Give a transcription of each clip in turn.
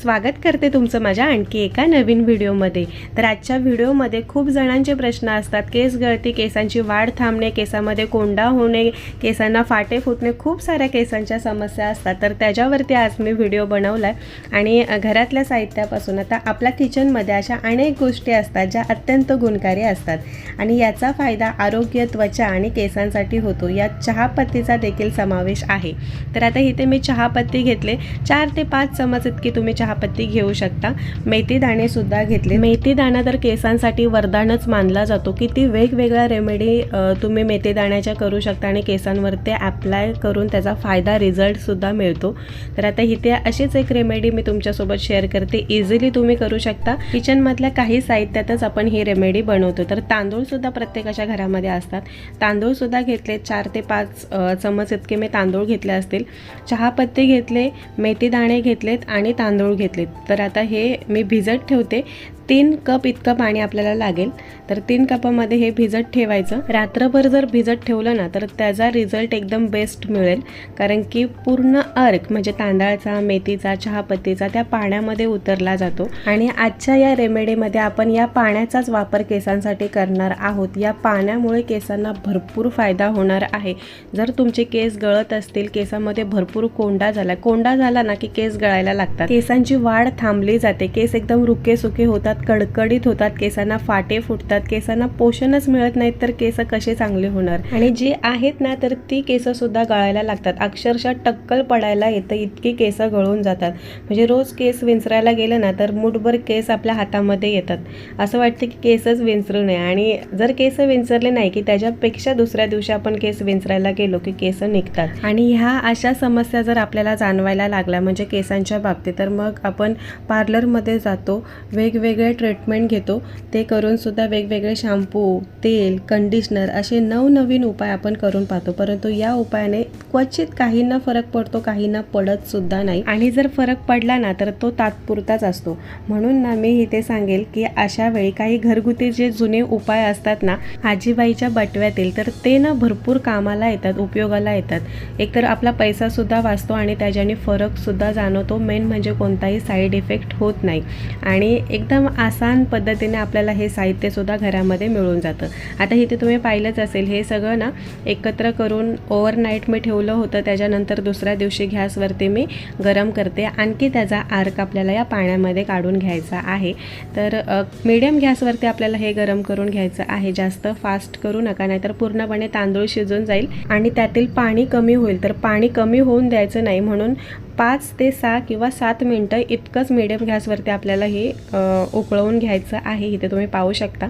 स्वागत करते तुमचं माझ्या आणखी एका नवीन व्हिडिओमध्ये. तर आजच्या व्हिडिओमध्ये खूप जणांचे प्रश्न असतात. केस गळती केसांची वाढ थांबणे केसामध्ये कोंडा होणे केसांना फाटे फुटणे खूप साऱ्या केसांच्या समस्या असतात. तर त्याच्यावरती आज मी व्हिडिओ बनवला आहे आणि घरातल्या साहित्यापासून आता आपल्या किचनमध्ये अशा अनेक गोष्टी असतात ज्या अत्यंत गुणकारी असतात. आणि याचा फायदा आरोग्य त्वचा आणि केसांसाठी होतो. यात चहापत्तीचा देखील समावेश आहे. तर आता इथे मी चहापत्ती घेतले. चार ते पाच चमच इतकी तुम्ही चहा चहापत्ती घेऊ शकता. मेथी दाणे सुद्धा घेतले. मेथी दाणा तर केसांसाठी वरदानच मानला जातो किती वेगवेगळ्या रेमेडी तुम्ही मेथी दाण्याच्या करू शकता आणि केसांवरती ॲप्लाय करून त्याचा फायदा रिझल्टसुद्धा मिळतो. तर आता इथे अशीच एक रेमेडी मी तुमच्यासोबत शेअर करते. इझिली तुम्ही करू शकता. किचनमधल्या काही साहित्यातच आपण ही रेमेडी बनवतो. तर तांदूळसुद्धा प्रत्येकाच्या घरामध्ये असतात. तांदूळसुद्धा घेतले चार ते पाच चमच इतके मी तांदूळ घेतले असतील. चहापत्ती घेतले मेथी दाणे घेतलेत आणि तांदूळ घेतलेत. तर आता हे मी भिजत ठेवते. तीन कप इतकं पाणी आपल्याला लागेल. तर तीन कपामध्ये हे भिजत ठेवायचं. रात्रभर जर भिजत ठेवलं ना तर त्याचा रिझल्ट एकदम बेस्ट मिळेल. कारण की पूर्ण अर्क म्हणजे तांदळाचा मेथीचा चहापत्तीचा त्या पाण्यामध्ये उतरला जातो. आणि आजच्या या रेमेडीमध्ये आपण या पाण्याचाच वापर केसांसाठी करणार आहोत. या पाण्यामुळे केसांना भरपूर फायदा होणार आहे. जर तुमचे केस गळत असतील केसामध्ये भरपूर कोंडा झाला कोंडा झाला ना की केस गळायला लागतात. केसांची वाढ थांबली जाते. केस एकदम रुके सुके होतात. कडकडीत होतात केसांना फाटे फुटतात केसांना पोषणच मिळत नाहीत तर केस कसे चांगले होणार? आणि जी आहेत ना तर ती केस सुद्धा गळायला लागतात. अक्षरशः टक्कल पडायला येतं इतकी केस गळून जातात. म्हणजे रोज केस विंचरायला गेलं ना तर मुठभर केस आपल्या हातामध्ये येतात. असं वाटतं की केसच विंचरू नये. आणि जर केस विंचरले नाही की त्याच्यापेक्षा दुसऱ्या दिवशी आपण केस विंचरायला गेलो की केस निघतात. आणि ह्या अशा समस्या जर आपल्याला जाणवायला लागल्या म्हणजे केसांच्या बाबतीत तर मग आपण पार्लरमध्ये जातो. वेगवेगळे ट्रीटमेंट घेतो ते करून सुद्धा वेगवेगळे शॅम्पू तेल कंडिशनर असे नवनवीन उपाय आपण करून पाहतो. परंतु या उपायाने क्वचित काहींना फरक पडतो काहींना पडत सुद्धा नाही. आणि जर फरक पडला ना तर तो तात्पुरताच असतो. म्हणून ना मी इथे सांगेल की अशा वेळी काही घरगुती जे जुने उपाय असतात ना आजीबाईच्या बटव्यातील तर ते ना भरपूर कामाला येतात उपयोगाला येतात. एकतर आपला पैसासुद्धा वाचतो आणि त्याच्याने फरकसुद्धा जाणवतो. मेन म्हणजे कोणताही साईड इफेक्ट होत नाही. आणि एकदम आसान पद्धतीने आपल्याला हे साहित्यसुद्धा घरामध्ये मिळून जातं. आता इथे तुम्ही पाहिलंच असेल हे सगळं ना एकत्र करून ओव्हरनाईट मी ठेवलं होतं. त्याच्यानंतर दुसऱ्या दिवशी गॅसवरती मी गरम करते. आणखी त्याचा आर्क आपल्याला या पाण्यामध्ये काढून घ्यायचा आहे. तर मिडियम गॅसवरती आपल्याला हे गरम करून घ्यायचं आहे. जास्त फास्ट करू नका नाहीतर पूर्णपणे तांदूळ शिजून जाईल आणि त्यातील पाणी कमी होईल. तर पाणी कमी होऊन द्यायचं नाही म्हणून पाच ते सहा किंवा सात मिनटं इतकंच मिडियम गॅसवरती आपल्याला हे उकळवून घ्यायचं आहे. इथे तुम्ही पाहू शकता.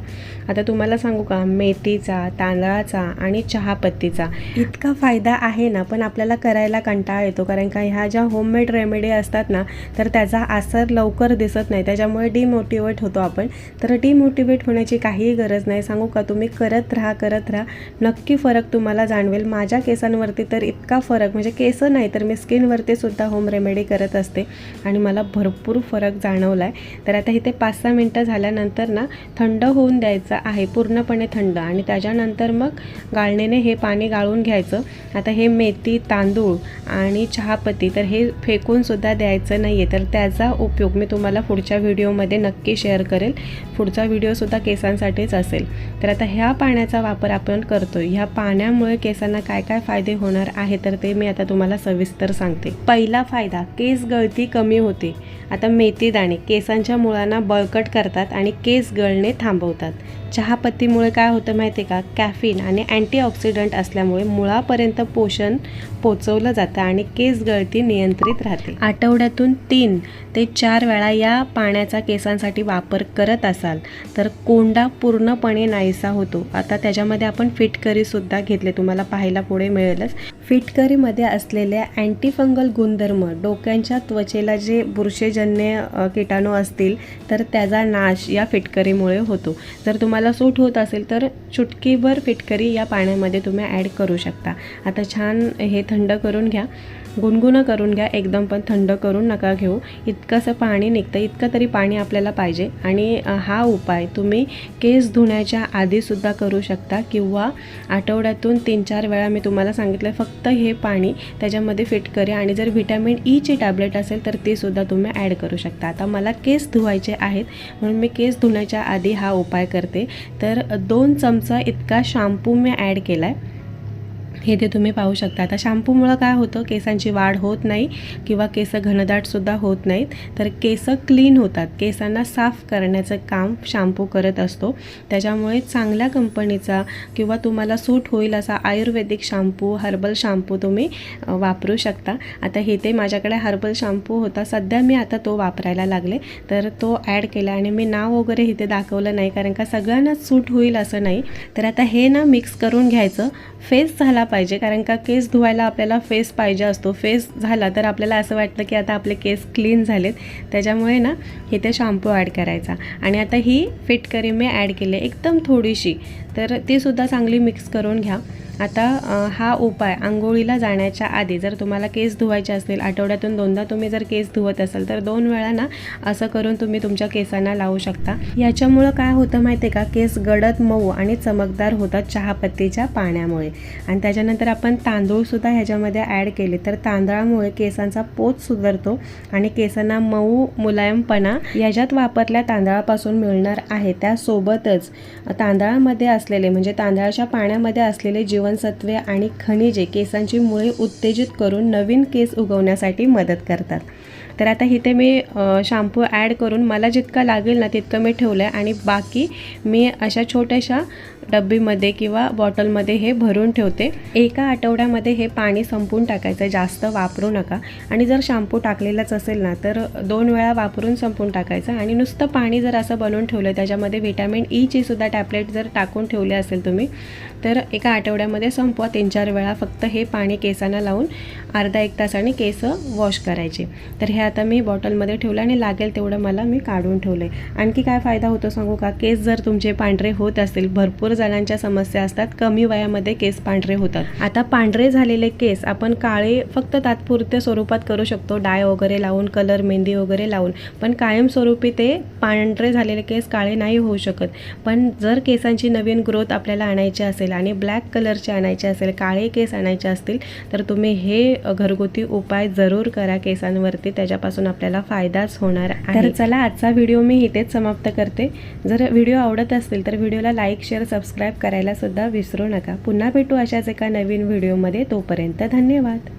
आता तुम्हाला सांगू का? मेथीचा तांदळाचा आणि चहापत्तीचा. इतका फायदा आहे ना पण आपल्याला करायला कंटाळा येतो. कारण का ह्या ज्या होममेड रेमेडी असतात ना तर त्याचा असर लवकर दिसत नाही. त्याच्यामुळे डिमोटिवेट होतो आपण. तर डिमोटिवेट होण्याची काहीही गरज नाही. सांगू का? तुम्ही करत राहा करत राहा. नक्की फरक तुम्हाला जाणवेल. माझ्या केसांवरती तर इतका फरक म्हणजे केस नाही तर मी स्किनवरती सुद्धा होम रेमेडी करत असते आणि मला भरपूर फरक जाणवला आहे तर आता इथे पाच सहा मिनटं झाल्यानंतर ना थंड होऊन द्यायचं आहे पूर्णपणे थंड. आणि त्याच्यानंतर मग गाळणीने हे पाणी गाळून घ्यायचं. आता हे मेथी तांदूळ आणि चहापत्ती तर हे फेकूनसुद्धा द्यायचं नाही आहे तर त्याचा उपयोग मी तुम्हाला पुढच्या व्हिडिओमध्ये नक्की शेअर करेल. पुढचा व्हिडिओसुद्धा केसांसाठीच असेल. तर आता ह्या पाण्याचा वापर आपण करतो ह्या पाण्यामुळे केसांना काय काय फायदे होणार आहे तर ते मी आता तुम्हाला सविस्तर सांगते. पहिला फायदा केस गळती कमी होते. आता मेथी दाणे केसांच्या मुळांना बळकट करतात आणि केस गळणे थांबवतात. चहापत्तीमुळे काय होतं माहिती आहे का? कॅफिन आणि अँटीऑक्सिडंट असल्यामुळे मुळापर्यंत पोषण पोचवलं जातं आणि केस गळती नियंत्रित राहते. आठवड्यातून तीन ते चार वेळा या पाण्याचा केसांसाठी वापर करत असाल तर कोंडा पूर्णपणे नाहीसा होतो. आता त्याच्यामध्ये आपण फिटकरीसुद्धा घेतले तुम्हाला पाहायला पुढे मिळेलच. फिटकरीमध्ये असलेल्या अँटीफंगल गुणधर्म डोक्यांच्या त्वचेला जे बुरशेजन्य किटाणू असतील तर त्याचा नाश या फिटकरीमुळे होतो. जर तुम्हाला सूट होत असेल तर चुटकीभर फिटकरी या पाण्यामध्ये तुम्ही ॲड करू शकता. आता छान हे थंड करून घ्या. गुणगुणं करून घ्या एकदम पण थंड करून नका घेऊ. इतकंसं पाणी निघतं इतकं तरी पाणी आपल्याला पाहिजे. आणि हा उपाय तुम्ही केस धुण्याच्या आधीसुद्धा करू शकता किंवा आठवड्यातून तीन चार वेळा मी तुम्हाला सांगितलं फक्त हे पाणी त्याच्यामध्ये फिट करा आणि जर व्हिटॅमिन ईची टॅबलेट असेल तर तीसुद्धा तुम्ही ॲड करू शकता. आता मला केस धुवायचे आहेत म्हणून मी केस धुण्याच्या आधी हा उपाय करते. तर दोन चमचा इतका शॅम्पू मी ॲड केला आहे हे ते तुम्ही पाहू शकता. आता शॅम्पूमुळं काय होतं केसांची वाढ होत नाही किंवा केस घनदाटसुद्धा होत नाहीत. तर केस क्लीन होतात. केसांना साफ करण्याचं काम शॅम्पू करत असतो. त्याच्यामुळे चांगल्या कंपनीचा किंवा तुम्हाला सूट होईल असा आयुर्वेदिक शॅम्पू हर्बल शॅम्पू तुम्ही वापरू शकता. आता हे ते माझ्याकडे हर्बल शॅम्पू होता. सध्या मी आता तो वापरायला लागले. तर तो ॲड केला आणि मी नाव वगैरे इथे दाखवलं नाही. कारण का सगळ्यांनाच सूट होईल असं नाही. तर आता हे ना मिक्स करून घ्यायचं. फेस झाला पाहिजे कारण का केस धुवायला आपल्याला फेस पाहिजे असतो. फेस झाला तर आपल्याला असं वाटतं की आता आपले केस क्लीन झालेत. त्याच्यामुळे ना इथे शॅम्पू ॲड करायचा. आणि आता ही फिट करी मी ॲड केली एकदम थोडीशी. तर ते सुद्धा चांगली मिक्स करून घ्या. आता हा उपाय आंघोळीला जाण्याच्या आधी जर तुम्हाला केस धुवायचे असतील आठवड्यातून दोनदा तुम्ही जर केस धुवत असाल तर दोन वेळा ना असं करून तुम्ही तुमच्या केसांना लावू शकता. याच्यामुळं काय होतं माहिती आहे का? केस गडद मऊ आणि चमकदार होतात चहापत्तीच्या पाण्यामुळे. आणि त्याच्यानंतर आपण तांदूळसुद्धा ह्याच्यामध्ये ॲड केले तर तांदळामुळे केसांचा पोत सुधारतो आणि केसांना मऊ मुलायमपणा याच्यात वापरल्या तांदळापासून मिळणार आहे. त्यासोबतच तांदळामध्ये असलेले म्हणजे तांदळाच्या पाण्यामध्ये असलेले जीवनसत्वे आणि खनिजे केसांची मुळे उत्तेजित करून नवीन केस उगवण्यासाठी मदत करतात. तर आता इथे मी शॅम्पू ॲड करून मला जितकं लागेल ना तितकं मी ठेवलं आहे आणि बाकी मी अशा छोट्याशा डब्बीमध्ये किंवा बॉटलमध्ये हे भरून ठेवते. एका आठवड्यामध्ये हे पाणी संपून टाकायचं जास्त वापरू नका. आणि जर शॅम्पू टाकलेलाच असेल ना तर दोन वेळा वापरून संपून टाकायचं. आणि नुसतं पाणी जर असं बनवून ठेवलं त्याच्यामध्ये व्हिटॅमिन e ईची सुद्धा टॅबलेट जर टाकून ठेवले असेल तुम्ही तर एका आठवड्यामध्ये संपवा. तीन चार वेळा फक्त हे पाणी केसांना लावून अर्धा एक तासाने केस वॉश करायचे. तर हे आता मी बॉटलमध्ये ठेवलं आणि लागेल तेवढं मला मी काढून ठेवलं आहे आणखी काय फायदा होतो सांगू का? केस जर तुमचे पांढरे होत असतील भरपूर जणांच्या समस्या असतात कमी वयामध्ये केस पांढरे होतात. आता पांढरे झालेले केस आपण काळे फक्त तात्पुरत्या स्वरूपात करू शकतो. डाय वगैरे लावून कलर मेहंदी वगैरे लावून. पण कायमस्वरूपी ते पांढरे झालेले केस काळे नाही होऊ शकत. पण जर केसांची नवीन ग्रोथ आपल्याला आणायची असेल आणि ब्लॅक कलरचे आणायचे असेल काळे केस आणायचे असतील तर तुम्ही हे घरगुती उपाय जरूर करा केसांवरती. त्याच्यापासून आपल्याला फायदाच होणार तर चला आजचा व्हिडिओ मी इथेच समाप्त करते. जर व्हिडिओ आवडत असतील तर व्हिडिओला लाईक शेअर सबस्क्राईब करायला सुद्धा विसरू नका. पुन्हा भेटू अशाच एका नवीन व्हिडिओमध्ये तोपर्यंत धन्यवाद.